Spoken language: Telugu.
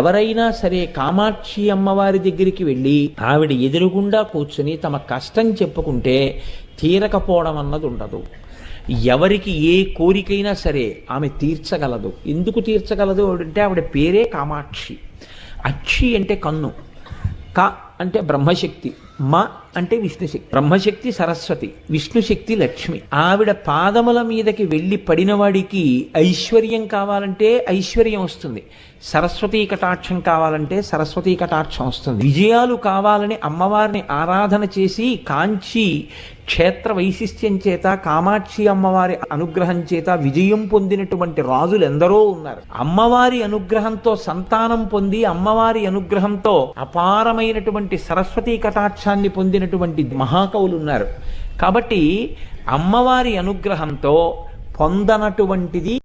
ఎవరైనా సరే కామాక్షి అమ్మవారి దగ్గరికి వెళ్ళి ఆవిడ ఎదురుగుండా కూర్చుని తమ కష్టం చెప్పుకుంటే తీరకపోవడం అన్నది ఉండదు. ఎవరికి ఏ కోరికైనా సరే ఆమె తీర్చగలదు. ఎందుకు తీర్చగలదు అంటే ఆవిడ పేరే కామాక్షి. అక్షి అంటే కన్ను. క అంటే బ్రహ్మశక్తి మ అంటే విష్ణుశక్తి. బ్రహ్మశక్తి సరస్వతి విష్ణుశక్తి లక్ష్మి. ఆవిడ పాదముల మీదకి వెళ్ళి పడినవాడికి ఐశ్వర్యం కావాలంటే ఐశ్వర్యం వస్తుంది. సరస్వతీ కటాక్షం కావాలంటే సరస్వతీ కటాక్షం వస్తుంది. విజయాలు కావాలని అమ్మవారిని ఆరాధన చేసి కాంచి క్షేత్ర వైశిష్ట్యం చేత కామాక్షి అమ్మవారి అనుగ్రహం చేత విజయం పొందినటువంటి రాజులు ఎందరో ఉన్నారు. అమ్మవారి అనుగ్రహంతో సంతానం పొంది అమ్మవారి అనుగ్రహంతో అపారమైనటువంటి సరస్వతీ కటాక్షాన్ని పొందినటువంటి మహాకవులు ఉన్నారు కాబట్టి అమ్మవారి అనుగ్రహంతో పొందనటువంటిది